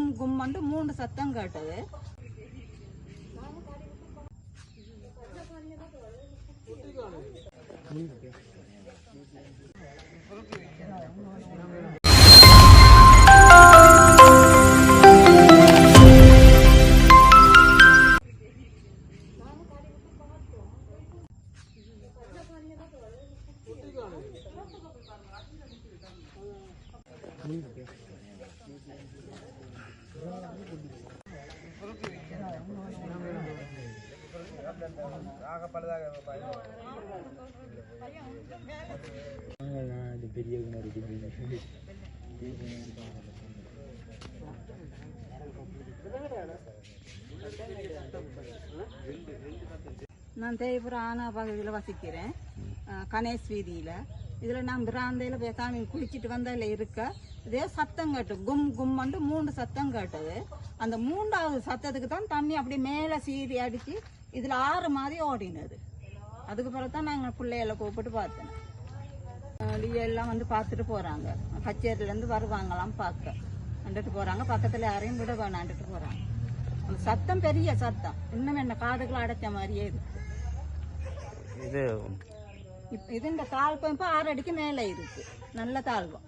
கும் கும் வந்து மூன்று சத்தம் கேட்டது Thank you. நான் தேவைப்புற ஆனா பகுதியில் வசிக்கிறேன். அஹ், கணேஷ் வீதியில். இதில் நான் பிராந்தையில் பேசாம குளிச்சுட்டு வந்ததில் இருக்க இதே சத்தம் கேட்டு கும் கும் வந்து மூன்று சத்தம் கேட்டது. அந்த மூன்றாவது சத்தத்துக்கு தான் தண்ணி அப்படியே மேலே சீறி அடித்து இதில் ஆறு மாதிரி ஓடினது. அதுக்கு பிறகு தான் நாங்கள் பிள்ளைகளை கூப்பிட்டு பார்த்தேன். எல்லாம் வந்து பார்த்துட்டு போகிறாங்க கச்சேரியிலேருந்து வருவாங்களாம் பார்க்க. வந்துட்டு போகிறாங்க பக்கத்தில் யாரையும் விட வேணாண்டுட்டு போகிறாங்க அந்த சத்தம் பெரிய சத்தம். இன்னும் என்ன காதுகளை அடைச்ச மாதிரியே இருக்கு. இது இப்ப இது இந்த தாழ்வம் இப்போ ஆறு அடிக்கு மேலே இருக்கு. நல்ல தாழ்வம்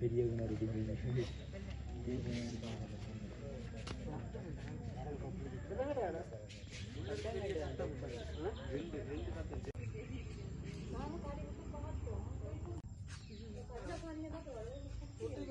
பெரிய